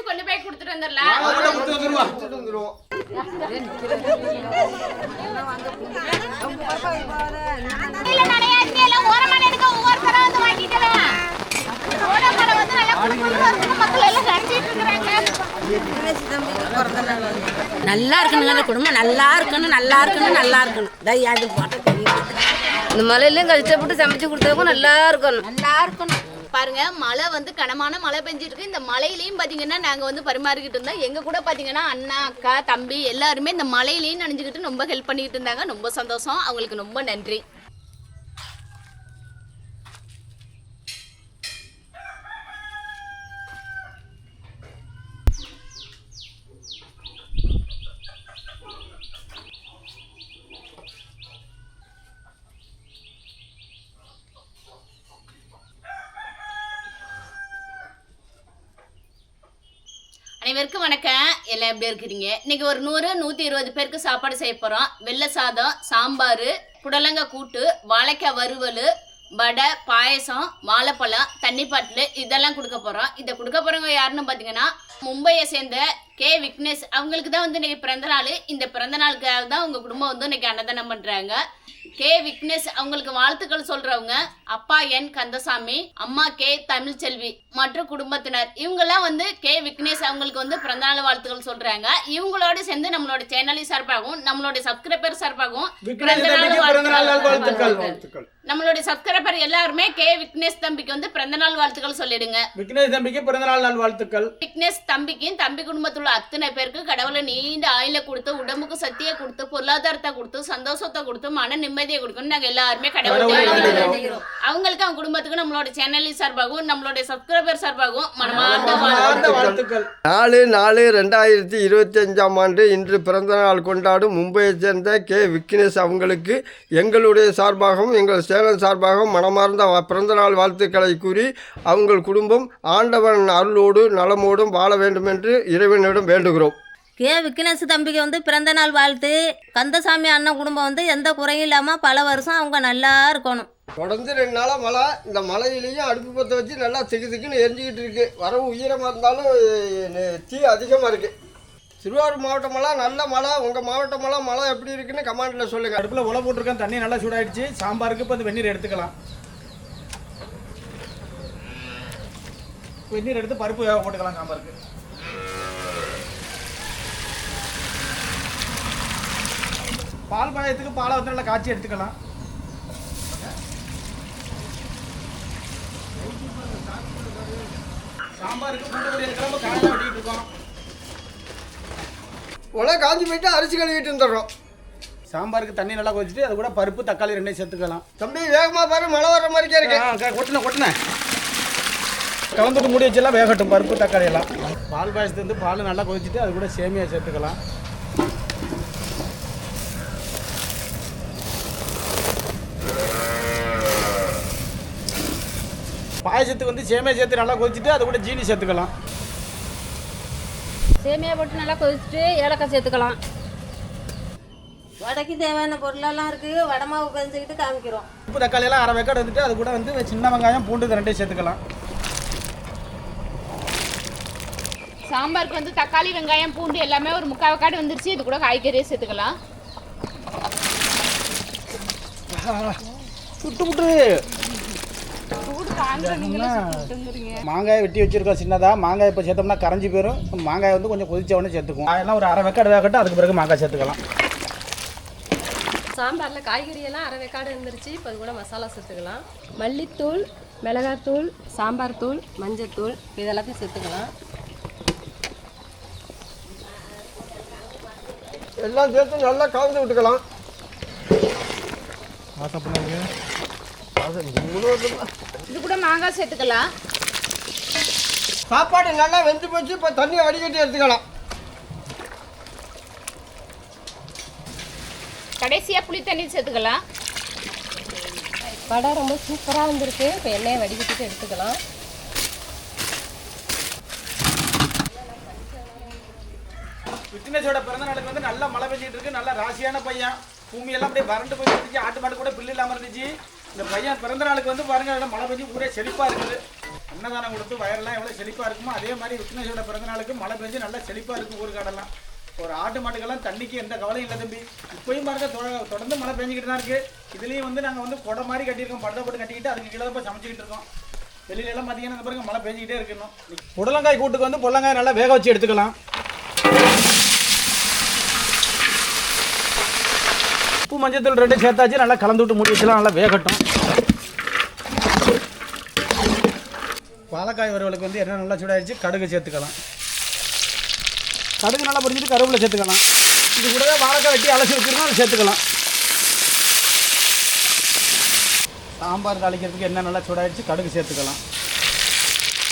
விக்னேஷ் கொண்டு போய் கொடுத்துட்டு வந்துடலாம். நல்லா இருக்கணுங்க அந்த குடும்பம் நல்லா இருக்கணும் நல்லா இருக்கணும் நல்லா இருக்கணும். தய் அது போட்ட இந்த மழையிலையும் கஷ்டப்பட்டு சமைச்சு கொடுத்தவங்க நல்லா இருக்கணும். நல்லா இருக்கணும். பாருங்க மழை வந்து கனமான மழை பெஞ்சிட்டு இருக்கு இந்த மழையிலயும் பாத்தீங்கன்னா நாங்க வந்து பரிமாறிக்கிட்டு இருந்தோம். எங்க கூட பாத்தீங்கன்னா அண்ணா அக்கா தம்பி எல்லாருமே இந்த மழையிலயும் நனைஞ்சுக்கிட்டு ரொம்ப ஹெல்ப் பண்ணிக்கிட்டு இருந்தாங்க. ரொம்ப சந்தோஷம். அவங்களுக்கு ரொம்ப நன்றி. அனைவருக்கும் வணக்கம். எல்லாம் எப்படி இருக்கிறீங்க? இன்னைக்கு ஒரு நூறு நூற்றி இருபது பேருக்கு சாப்பாடு செய்ய போகிறோம் வெள்ளை சாதம் சாம்பார் புடலங்காய் கூட்டு வாழைக்காய் வறுவல் வடை பாயசம் வாழைப்பழம் தண்ணி பாட்டில் இதெல்லாம் கொடுக்க போகிறோம் இதை கொடுக்க போகிறவங்க யாருன்னு பார்த்தீங்கன்னா மும்பையை சேர்ந்த கே. விக்னேஷ். அவங்களுக்கு தான் வந்து இன்னைக்கு பிறந்த நாள் இந்த பிறந்த நாளுக்காக தான் உங்கள் குடும்பம் வந்து இன்னைக்கு அன்னதானம் பண்ணுறாங்க கே விக்னேஷ் அவங்களுக்கு வாழ்த்துக்கள் சொல்றவங்க. அப்பா என் கந்தசாமி அம்மா கே தமிழ்ச்செல்வி மற்றும் குடும்பத்தினர். இவங்கெல்லாம் வந்து கே விக்னேஷ் அவங்களுக்கு வந்து பிறந்தநாள் வாழ்த்துக்கள் சொல்றாங்க. இவங்களோட சேர்ந்து நம்மளோட சேனலி சார்பாகவும் நம்மளோட சப்ஸ்கிரைபர் சார்பாகவும் நம்மளுடைய சப்ஸ்கிரைபர் எல்லாருமே கே விக்னேஷ் தம்பிக்கு வந்து பிறந்தநாள் வாழ்த்துக்கள் சொல்லிடுங்க. விக்னேஷ் தம்பிக்கு பிறந்த நாள் நாள் வாழ்த்துக்கள். விக்னேஷ் தம்பிக்கும் தம்பி குடும்பத்தில் உள்ள அத்தனை பேருக்கு கடவுளை நீண்ட ஆயில கொடுத்து உடம்புக்கு சக்தியை கொடுத்து பொருளாதாரத்தை கொடுத்து சந்தோஷத்தை கொடுத்து மன நிம்மதியை கொடுக்கணும் நாங்க எல்லாருமே கடவுளை. அவங்களுக்கு அவங்க குடும்பத்துக்கு நம்மளோட சேனல் சார்பாகவும் நம்மளுடைய சப்ஸ்கிரைபர் சார்பாகவும் மனமார்ந்த வாழ்த்துக்கள். நாலு நாலு ரெண்டாயிரத்தி இருபத்தி அஞ்சாம் ஆண்டு இன்று பிறந்தநாள் கொண்டாடும் மும்பையைச் சேர்ந்த கே விக்னேஷ் அவங்களுக்கு எங்களுடைய சார்பாகவும் எங்கள் சேனல் சார்பாகவும் மனமார்ந்த வா- பிறந்தநாள் வாழ்த்துக்களை கூறி அவங்கள் குடும்பம் ஆண்டவன் அருளோடு நலமோடும் வாழ வேண்டும் என்று இறைவனிடம் வேண்டுகிறோம் கே விக்னேஷ் தம்பிக்கு வந்து பிறந்த நாள் வாழ்த்து. கந்தசாமி அண்ணன் குடும்பம் வந்து எந்த குறையும் இல்லாமல் பல வருஷம் அவங்க நல்லா இருக்கணும். தொடர்ந்து ரெண்டு நாளாக மழை. இந்த மழையிலையும் அடுப்பு பற்ற வச்சு நல்லா திக்கு திக்குன்னு எரிஞ்சிக்கிட்டு இருக்கு. வரவு உயரமாக இருந்தாலும் தீ அதிகமாக இருக்குது திருவாரூர் மாவட்டமெல்லாம் நல்ல மழை. உங்கள் மாவட்டமெல்லாம் மழை எப்படி இருக்குன்னு கமெண்டில் சொல்லுங்கள் அடுப்புல உலை போட்டிருக்கேன். தண்ணி நல்லா சூடாயிடுச்சு. சாம்பாருக்கு இப்போ அந்த வெந்நீர் எடுத்துக்கலாம். வெந்நீர் எடுத்து பருப்பு வேக போட்டுக்கலாம் சாம்பாருக்கு. பால் பாயத்துக்கு பாலை வந்து நல்லா காய்ச்சி எடுத்துக்கலாம். சாம்பாருக்கு பூண்டு பொடி கிளம்பு காலையில் வெட்டிட்டு இருக்கோம். உலை காஞ்சி போயிட்டு அரிசி கழுவிட்டு வந்துடுறோம். சாம்பாருக்கு தண்ணி நல்லா கொதிச்சுட்டு அது கூட பருப்பு தக்காளி ரெண்டையும் சேர்த்துக்கலாம். தம்பி வேகமாக பாரு மழை வர்ற மாதிரிக்கே இருக்கு. கொட்டின கொட்டின. கலந்துட்டு மூடி வச்செல்லாம் வேகட்டும் பருப்பு தக்காளி எல்லாம். பால் பாயசத்து வந்து பால் நல்லா கொதிச்சுட்டு அது கூட சேமியா சேர்த்துக்கலாம். பாயசத்துக்கு வந்து சேமியா சேர்த்து நல்லா கொதிச்சுட்டு அது கூட ஜீனி சேர்த்துக்கலாம். சேமியா போட்டு நல்லா கொதிச்சுட்டு ஏலக்காய் சேர்த்துக்கலாம். வடைக்கு தேவையான பொருளெல்லாம் இருக்குது வடை மாவு கஞ்சிக்கிட்டு காமிக்கிறோம். உப்பு தக்காளி எல்லாம் அரை வெக்காடு வந்துட்டு அது கூட வந்து சின்ன வெங்காயம் பூண்டு ரெண்டையும் சேர்த்துக்கலாம். சாம்பாருக்கு வந்து தக்காளி வெங்காயம் பூண்டு எல்லாமே ஒரு முக்கால் காடு வந்துருச்சு. இது கூட காய்கறியை சேர்த்துக்கலாம். சுட்டு விட்டு மாங்காய் வெட்டி வச்சிருக்கோம் சின்னதா மாங்காய் இப்போ சேர்த்தோம்னா கரைஞ்சி போயிடும் மாங்காய் வந்து கொஞ்சம் கொதிச்ச உடனே சேர்த்துக்குவோம். அதெல்லாம் ஒரு அரை வெக்காடு வேகட்டும் அதுக்கு பிறகு மாங்காய் சேர்த்துக்கலாம். சாம்பாரில் காய்கறி எல்லாம் அரை வெக்காடு இருந்துருச்சு. இப்போ கூட மசாலா சேர்த்துக்கலாம். மல்லித்தூள் மிளகாத்தூள் சாம்பார் தூள் மஞ்சத்தூள் இது எல்லாத்தையும் சேர்த்துக்கலாம். எல்லாம் சேர்த்து நல்லா கலந்து விட்டுக்கலாம். இது கூட மாங்காய் சேர்த்துக்கலாம். சாப்பாடு நல்லா வெந்து போச்சு இப்போ தண்ணியை வடிகட்டி எடுத்துக்கலாம். கடைசியாக புளி தண்ணி சேர்த்துக்கலாம். வடை ரொம்ப சூப்பராக வந்திருக்கு. இப்போ எண்ணெயை வடிகட்டிட்டு எடுத்துக்கலாம். விக்னேஷோட பிறந்த நாளுக்கு வந்து நல்லா மழை பெஞ்சிட்டு இருக்கு. நல்ல ராசியான பையன். பூமி எல்லாம் அப்படியே வறண்டு போய் இருந்துச்சு. ஆட்டு மாடு கூட பில்லு இல்லாமல் இருந்துச்சு. இந்த பையன் பிறந்த நாளுக்கு வந்து பாருங்க மழை பெஞ்சு ஊரே செழிப்பா இருக்குது. அன்னதானம் கொடுத்து வயரெல்லாம் எவ்வளோ செழிப்பாக இருக்குமோ அதே மாதிரி விக்னேஷோட பிறந்த நாளுக்கு மழை பெஞ்சு நல்லா செழிப்பாக இருக்கும் ஊருக்காடெல்லாம் ஒரு ஆட்டு மாட்டுக்கெல்லாம் தண்ணிக்கு எந்த கவலையும் இல்லை தம்பி. இப்பயும் பாருங்க தொட- தொடர்ந்து மழை பெஞ்சிக்கிட்டு தான் இருக்குது இதுலேயும் வந்து நாங்கள் வந்து கொடை மாதிரி கட்டியிருக்கோம் படத்தை போட்டு கட்டிக்கிட்டு அதுக்கு கீழே போய் சமைச்சிக்கிட்டு இருக்கோம். வெளியில எல்லாம் பார்த்தீங்கன்னா பாருங்க மழை பெஞ்சிக்கிட்டே இருக்கணும் புடலங்காய் கூட்டுக்கு வந்து புடலங்காய் நல்லா வேக வச்சு எடுத்துக்கலாம். உப்பு மஞ்சத்தூள் ரெண்டு சேர்த்தாச்சு. நல்லா கலந்து விட்டு மூடி வச்சுலாம் நல்லா வேகட்டும். வாழைக்காய் வறுவலுக்கு வந்து எண்ணெய் நல்லா சூடாயிடுச்சு கடுகு சேர்த்துக்கலாம். கடுகு நல்லா பொரிஞ்சிட்டு கருவேப்பிலை சேர்த்துக்கலாம். இது கூடவே வாழைக்காய் வெட்டி அலசி வச்சுருக்கோம் அதை சேர்த்துக்கலாம். சாம்பார் தாளிக்கிறதுக்கு எண்ணெய் நல்லா சூடாயிடுச்சு கடுகு சேர்த்துக்கலாம்.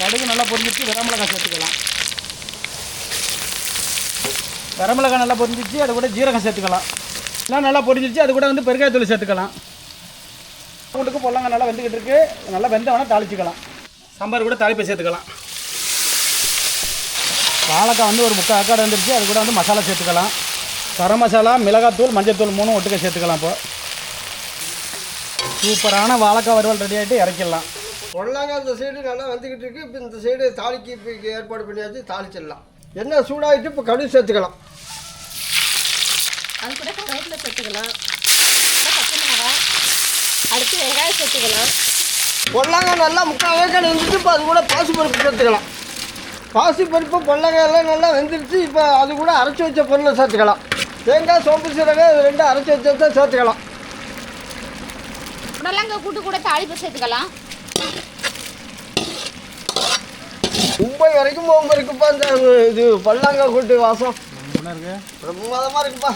கடுகு நல்லா பொரிஞ்சிச்சு வரமிளகாய் சேர்த்துக்கலாம். வரமிளகாய் நல்லா பொரிஞ்சிச்சு அது கூட ஜீரகம் சேர்த்துக்கலாம். எல்லாம் நல்லா பொரிஞ்சிருச்சு. அது கூட வந்து பெருங்காயத்தூள் சேர்த்துக்கலாம். கூட்டுக்கு பொல்லாங்க நல்லா வெந்துக்கிட்டு இருக்கு. நல்லா வெந்த வேணால் தாளிச்சுக்கலாம். சாம்பார் கூட தாளிப்பை சேர்த்துக்கலாம். வாழைக்காய் வந்து ஒரு முக்கால் அக்காடு வந்துருச்சு. அது கூட வந்து மசாலா சேர்த்துக்கலாம். கரம் மசாலா மிளகாத்தூள் மஞ்சத்தூள் மூணும் ஒட்டுக்க சேர்த்துக்கலாம் இப்போ. சூப்பரான வாழைக்காய் வறுவல் ரெடி ஆகிட்டு இறக்கிடலாம். பொருளாங்க அந்த சைடு நல்லா வந்துக்கிட்டு இருக்கு. இப்போ இந்த சைடு தாளிக்கு இப்போ ஏற்பாடு பண்ணியாச்சு தாளிச்சிடலாம். என்ன சூடாகிட்டு இப்போ கடுகு சேர்த்துக்கலாம். அது கூட கருவேப்பிலை சேர்த்துக்கலாம். பச்சை மிளகாய் அடுத்து வெங்காயம் சேர்த்துக்கலாம். பொருளாங்க நல்லா முக்கால் வேக்காடு வந்துட்டு இப்போ அது கூட பாசிப்பருப்பு சேர்த்துக்கலாம். பாசிப்பருப்பு பொருளாங்க எல்லாம் நல்லா வெந்துருச்சு இப்போ அது கூட அரைச்சி வச்ச பொருளை சேர்த்துக்கலாம். தேங்காய் சோம்பு சீரகம் இது ரெண்டும் அரைச்சி வச்சதை சேர்த்துக்கலாம். புடலங்காய் கூட்டு கூட தாளிப்பு சேர்த்துக்கலாம். மும்பை வரைக்கும் போகும் இருக்குப்பா இந்த இது பல்லாங்காய் கூட்டு வாசம். இருக்கு பிரமாதமாக இருக்குப்பா.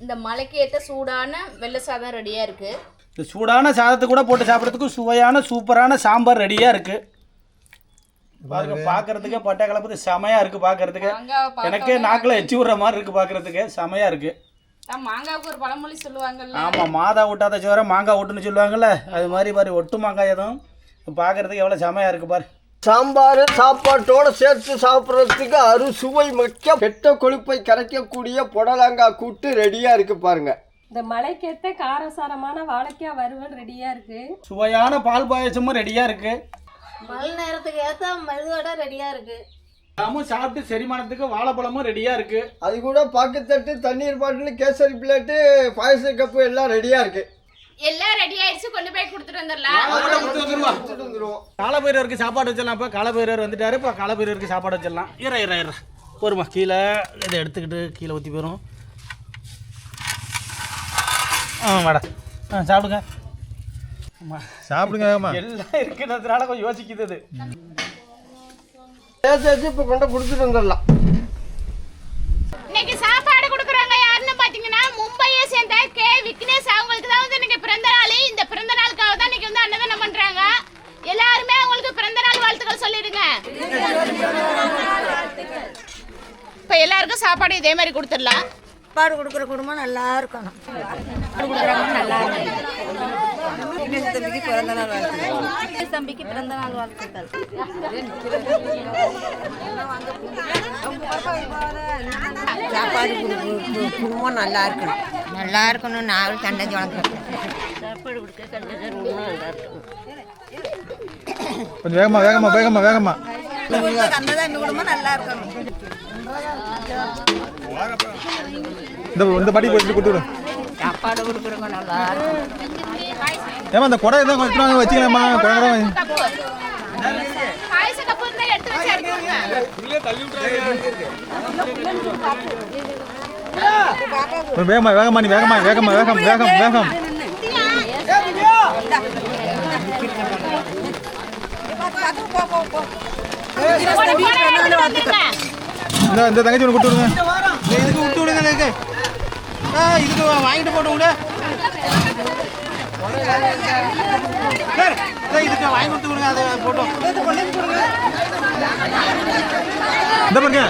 இந்த மலைக்கு ஏற்ற சூடான வெள்ளை சாதம் ரெடியாக இருக்குது இந்த சூடான சாதத்தை கூட போட்டு சாப்பிட்றதுக்கு சுவையான சூப்பரான சாம்பார் ரெடியாக இருக்குது பாருங்க பார்க்கறதுக்கே பட்டை கலப்பது செமையாக இருக்குது பார்க்கறதுக்கு எனக்கே நாக்கில் எச்சி விடுற மாதிரி இருக்குது பார்க்கறதுக்கு செமையாக இருக்குது மாங்காவுக்கு ஒரு பழமொழி சொல்லுவாங்கல்ல. ஆமாம் மாதா ஊட்டாத சோற மாங்காய் ஊட்டுன்னு சொல்லுவாங்கல்ல அது மாதிரி பாரு ஒட்டு மாங்காய் எதுவும் பார்க்கறதுக்கு எவ்வளோ செமையாக இருக்குது பாரு. சாம்பார் சாப்பாட்டோட சேர்த்து சாப்பிட்றதுக்கு அறுசுவை மிக்க கெட்ட கொழுப்பை கரைக்கக்கூடிய புடலங்காய் கூட்டு ரெடியாக இருக்கு பாருங்க. இந்த மலைக்கேற்ற காரசாரமான வாழைக்காய் வறுவல் ரெடியாக இருக்குது சுவையான பால் பாயசமும் ரெடியாக இருக்குது மழை நேரத்துக்கு ஏற்ற மெதுவோட ரெடியாக இருக்குது நாமும் சாப்பிட்டு செரிமானத்துக்கு வாழைப்பழமும் ரெடியாக இருக்குது அது கூட பாக்குத்தட்டு தண்ணீர் பாட்டில் கேசரி பிளேட்டு பாயச கப்பு எல்லாம் ரெடியாக இருக்கு. எல்லாம் ரெடி ஆயிடுச்சு கொண்டு போய் கொடுத்துட்டு வந்துடலாம். காலபைரவருக்கு சாப்பாடு வச்சிடலாம். இப்போ காலபைரவர் வந்துட்டாரு. இப்போ காலபைரவருக்கு சாப்பாடு வச்சிடலாம். இற இற இற. போருமா கீழே. இதை எடுத்துக்கிட்டு கீழே ஊற்றி போயிடும் ஆ வாடா. ஆ சாப்பிடுங்க. ஆமா. சாப்பிடுங்க எல்லாம் இருக்கிறதுனால கொஞ்சம் யோசிக்குது இப்போ கொண்டு கொடுத்துட்டு வந்துடலாம் இன்னைக்கு சாப்பாடு கொடுக்குறாங்க யாருன்னு பாத்தீங்கன்னா மும்பையை ஓகே கே விக்னேஷ் அவங்களுக்கு தான் வந்து இன்னைக்கு பிறந்த நாள். இந்த பிறந்த நாளுக்காக தான் இன்னைக்கு வந்து அன்னதானம் பண்றாங்க. எல்லாருமே அவங்களுக்கு பிறந்த நாள் வாழ்த்துக்கள் சொல்லிடுங்க. இப்போ எல்லாருக்கும் சாப்பாடு இதே மாதிரி கொடுத்துடலாம். சாப்பாடு கொடுக்குற குடும்பம் நல்லா இருக்கணும். தம்பிக்கு பிறந்த நாள் வாழ்த்துக்கள். சாப்பாடு குடும்பம் நல்லா இருக்கணும். நல்லா இருக்கணும். நான் சண்டை வளர்க்குறேன். சாப்பாடு கொடுக்க கண்டிப்பாக நல்லா இருக்கணும். கொஞ்சம் வேகமா வேகமா வேகமா வேகமா. குடும்பம் நல்லா இருக்கணும். இந்த இந்த படி போய் கொடுத்து விடு சாப்பாடு கொடுக்குறவங்க நல்லா ஏமா இந்த குடம் எதாவது கொஞ்சம் எடுத்துட்டு வாங்க, வச்சுக்கலாமா எடுத்து கொஞ்சம் வேகமா வேகமா நீ வேகமா வேகமா வேகம் வேகம் வேகம். குடம் எடுத்துட்டு வந்துருங்க. இந்த இந்த தங்கச்சி ஒன்று கொடுத்து விடுங்க. இதுக்கு விட்டு விடுங்க இதுக்கு ஆ இதுக்கு வாங்கிட்டு போட்டு விடு சார் இதுக்கு வாங்கி கொடுத்து விடுங்க அதை போட்டோம். இந்த பாருங்க.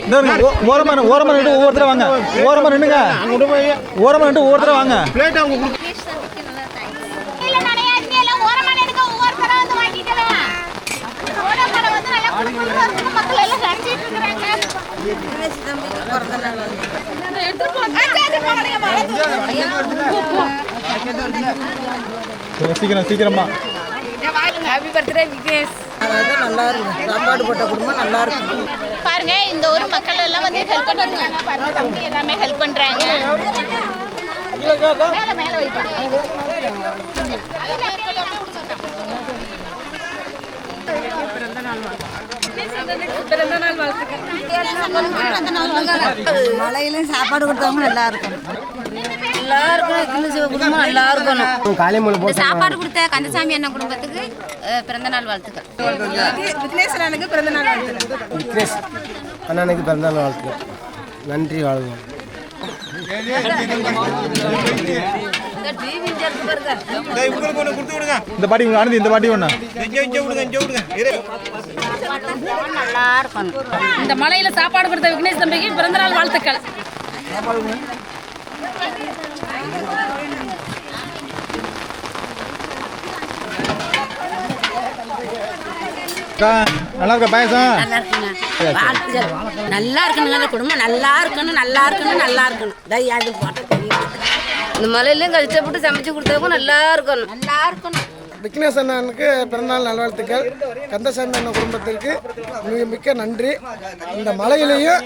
இந்த பாருங்க ஓ- ஓரமா நின்னு- ஓரமா நின்று ஒவ்வொருத்தர வாங்க. ஓரமா நின்னுங்க. அங்கிட்டு போய். ஓரமா நின்று ஒவ்வொருத்தர வாங்க. பிளேட் அவங்க சீக்கிரம் சீக்கிரமா. ஹாப்பி பர்த்டே விக்னேஷ் நல்லா இருக்கும். சாப்பாடு போட்ட குடும்பம் நல்லா இருக்கும். பாருங்க இந்த ஊர் மக்கள் எல்லாம் வந்து ஹெல்ப் பண்ணுறாங்க. எல்லாமே ஹெல்ப் பண்றாங்க. மேல மேல வைப்பா மழையிலும் சாப்பாடு கொடுத்தவங்க நல்லா இருக்கும் விக்னேஷ் குடும்பம் நல்லா இருக்கணும் சாப்பாடு கொடுத்த கந்தசாமி அண்ணன் குடும்பத்துக்கு பிறந்த நாள் வாழ்த்துக்கள். விக்னேஸ்வரனுக்கு பிறந்த நாள் வாழ்த்துக்கள். விக்னேஷ் அண்ணனுக்கு பிறந்தநாள் வாழ்த்துக்கள். நன்றி வாழ்வோம் இந்த பாட்டி ஆனந்தி இந்த பாட்டி ஒண்ணா? நல்லா இருக்கணும் இந்த மலையில சாப்பாடு கொடுத்த விக்னேஷ் தம்பிக்கு பிறந்த நாள் வாழ்த்துக்கள் நல்லா இருக்கா பாயசம்? நல்லா இருக்குங்க. வாழ்த்துக்கள். நல்லா இருக்கணுங்க குடும்பம் நல்லா இருக்கணும் நல்லா இருக்கணும் நல்லா இருக்கணும். தயாது போட்ட இந்த மலையிலையும் கஷ்டப்பட்டு சமைச்சு கொடுத்தவங்க நல்லா இருக்கணும் நல்லா இருக்கணும் விக்னேஷ் அண்ணனுக்கு பிறந்தநாள் நல்வாழ்த்துக்கள். கந்தசாமி அண்ணன் குடும்பத்திற்கு மிக மிக்க நன்றி. இந்த மலையிலையும்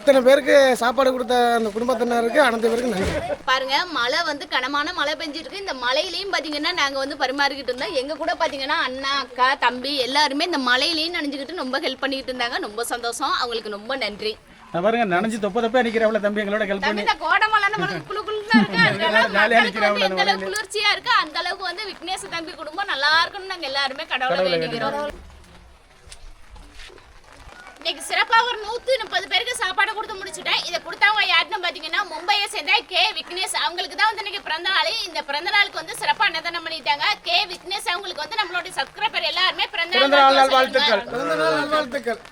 இத்தனை பேருக்கு சாப்பாடு கொடுத்த அந்த குடும்பத்தினருக்கு அனைத்து பேருக்கு நன்றி. பாருங்க மழை வந்து கனமான மழை பெஞ்சிட்டு இருக்கு. இந்த மழையிலயும் பாத்தீங்கன்னா நாங்க வந்து பரிமாறிக்கிட்டு இருந்தோம். எங்க கூட பாத்தீங்கன்னா அண்ணா அக்கா தம்பி எல்லாருமே இந்த மழையிலயும் நனைஞ்சுக்கிட்டு ரொம்ப ஹெல்ப் பண்ணிட்டு இருந்தாங்க. ரொம்ப சந்தோஷம். அவங்களுக்கு ரொம்ப நன்றி. நான் பாருங்க நனைஞ்சு தொப்ப தொப்ப நிற்கிறவள தம்பி எங்களோட ஹெல்ப் பண்ணி இந்த குளு குளுன்னு இருக்கு. அதனால ஜாலியா அந்த அளவுக்கு குளிர்ச்சியா இருக்கு அந்த அளவுக்கு வந்து விக்னேஷ் தம்பி குடும்பம் நல்லா இருக்கணும்னு நாங்க எல்லாருமே கடவுளை வேண்டிக்கிறோம். இன்னைக்கு சிறப்பா ஒரு நூத்தி முப்பது பேருக்கு சாப்பாடு கொடுத்து முடிச்சுட்டேன். இதை கொடுத்தவங்க யாருன்னு பாத்தீங்கன்னா மும்பையை சேர்ந்த கே. விக்னேஷ். அவங்களுக்கு தான் வந்து இன்னைக்கு பிறந்த நாள். இந்த பிறந்த நாளுக்கு வந்து சிறப்பா அன்னதானம் பண்ணிட்டாங்க. கே. விக்னேஷ் அவங்களுக்கு வந்து நம்மளுடைய சப்ஸ்கிரைபர் எல்லாருமே பிறந்த நாள் வாழ்த்துக்கள்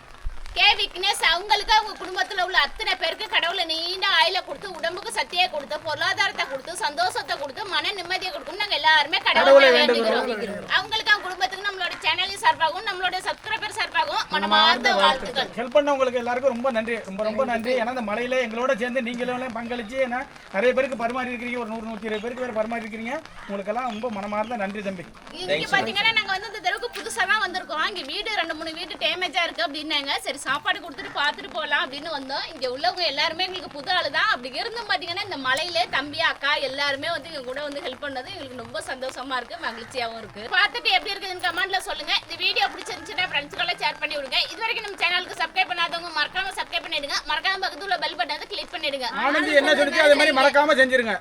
கே. விக்னேஷ் அவங்களுக்கு அவங்க குடும்பத்துல உள்ள அத்தனை பேருக்கு கடவுளை நீண்ட ஆயில கொடுத்து உடம்புக்கு சக்தியை கொடுத்து பொருளாதாரத்தை கொடுத்து சந்தோஷத்தை கொடுத்து மன நிம்மதியை கொடுக்கும் நாங்க எல்லாருமே கடவுளை வேண்டிக்கிறோம் அவங்களுக்கு அவங்க குடும்பத்துக்கு நம்மளோட சேனலின் சார்பாகவும் நம்மளோட சப்ஸ்கிரைபர் சார்பாகவும் மனமார்ந்த வாழ்த்துக்கள். ஹெல்ப் பண்ணவங்களுக்கு எல்லாருக்கும் ரொம்ப நன்றி. ரொம்ப ரொம்ப நன்றி. ஏன்னா இந்த மலையில எங்களோட சேர்ந்து நீங்களும் பங்களிச்சு ஏன்னா நிறைய பேருக்கு பரிமாறி இருக்கிறீங்க. ஒரு நூறு நூற்றி இருபது பேருக்கு வேறு பரிமாறி இருக்கிறீங்க. உங்களுக்கெல்லாம் ரொம்ப மனமார்ந்த நன்றி தம்பி. இங்க பாத்தீங்கன்னா நாங்க வந்து இந்த தெருவுக்கு புதுசா தான் வந்திருக்கோம் இங்கே வீடு ரெண்டு மூணு வீடு டேமேஜாக இருக்குது அப்படின்னாங்க. சரி சாப்பாடு கொடுத்துட்டு பார்த்துட்டு போகலாம் அப்படின்னு வந்தோம். இங்கே உள்ளவங்க எல்லாருமே எங்களுக்கு புது ஆளு தான் அப்படி இருந்தும் பார்த்தீங்கன்னா இந்த மலையிலே தம்பி அக்கா எல்லாருமே வந்து எங்கள் கூட வந்து ஹெல்ப் பண்ணது எங்களுக்கு ரொம்ப சந்தோஷமாக இருக்குது மகிழ்ச்சியாகவும் இருக்குது பார்த்துட்டு எப்படி இருக்குதுன்னு கமெண்ட்டில் சொல்லுங்க. இந்த வீடியோ பிடிச்சிருந்துச்சுன்னா ஃப்ரெண்ட்ஸ்களை ஷேர் பண்ணி விடுங்க. இது வரைக்கும் நம்ம சேனலுக்கு சப்ஸ்கிரைப் பண்ணாதவங்க மறக்காம சப்ஸ்கிரைப் பண்ணிடுங்க. மறக்காம உள்ள பெல் பட்டனை கிளிக் பண்ணிடுங்க. என்ன சொல்லிச்சு அதே மாதிரி மறக்காம செஞ்சிருங்க.